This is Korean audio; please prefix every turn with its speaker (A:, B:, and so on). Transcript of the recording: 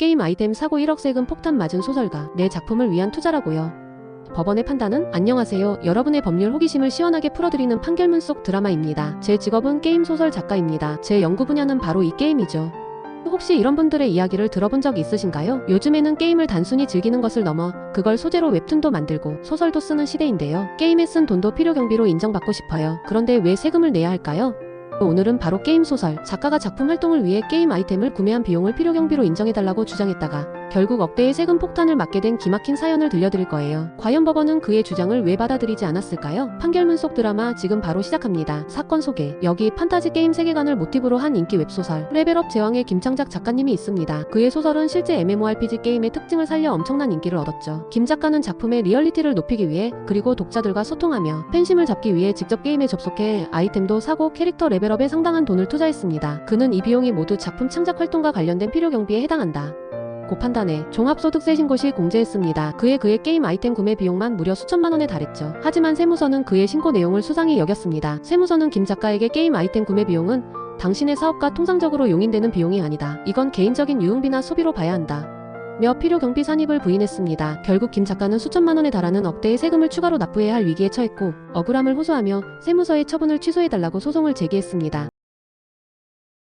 A: 게임 아이템 사고 1억 세금 폭탄 맞은 소설가. 내 작품을 위한 투자라고요. 법원의 판단은 안녕하세요. 여러분의 법률 호기심을 시원하게 풀어드리는 판결문 속 드라마입니다. 제 직업은 게임 소설 작가입니다. 제 연구 분야는 바로 이 게임이죠. 혹시 이런 분들의 이야기를 들어본 적 있으신가요? 요즘에는 게임을 단순히 즐기는 것을 넘어 그걸 소재로 웹툰도 만들고 소설도 쓰는 시대인데요. 게임에 쓴 돈도 필요 경비로 인정받고 싶어요. 그런데 왜 세금을 내야 할까요? 오늘은 바로 게임 소설 작가가 작품 활동을 위해 게임 아이템을 구매한 비용을 필요 경비로 인정해달라고 주장했다가 결국 억대의 세금 폭탄을 맞게 된 기막힌 사연을 들려드릴 거예요. 과연 법원은 그의 주장을 왜 받아들이지 않았을까요? 판결문 속 드라마 지금 바로 시작합니다. 사건 소개 여기 판타지 게임 세계관을 모티브로 한 인기 웹소설 레벨업 제왕의 김창작 작가님이 있습니다. 그의 소설은 실제 MMORPG 게임의 특징을 살려 엄청난 인기를 얻었죠. 김 작가는 작품의 리얼리티를 높이기 위해 그리고 독자들과 소통하며 팬심을 잡기 위해 직접 게임에 접속해 아이템도 사고 캐릭터 레벨업에 상당한 돈을 투자했습니다. 그는 이 비용이 모두 작품 창작 활동과 관련된 필요 경비에 해당한다. 고 판단해 종합소득세 신고시 공제했습니다. 그의 그의 게임 아이템 구매 비용만 무려 수천만 원에 달했죠. 하지만 세무서는 그의 신고 내용을 수상히 여겼습니다. 세무서는 김 작가에게 게임 아이템 구매 비용은 당신의 사업과 통상적으로 용인되는 비용이 아니다. 이건 개인적인 유흥비나 소비로 봐야 한다. 며 필요 경비 산입을 부인했습니다. 결국 김 작가는 수천만 원에 달하는 억대의 세금을 추가로 납부해야 할 위기에 처했고 억울함을 호소하며 세무서의 처분을 취소해달라고 소송을 제기했습니다.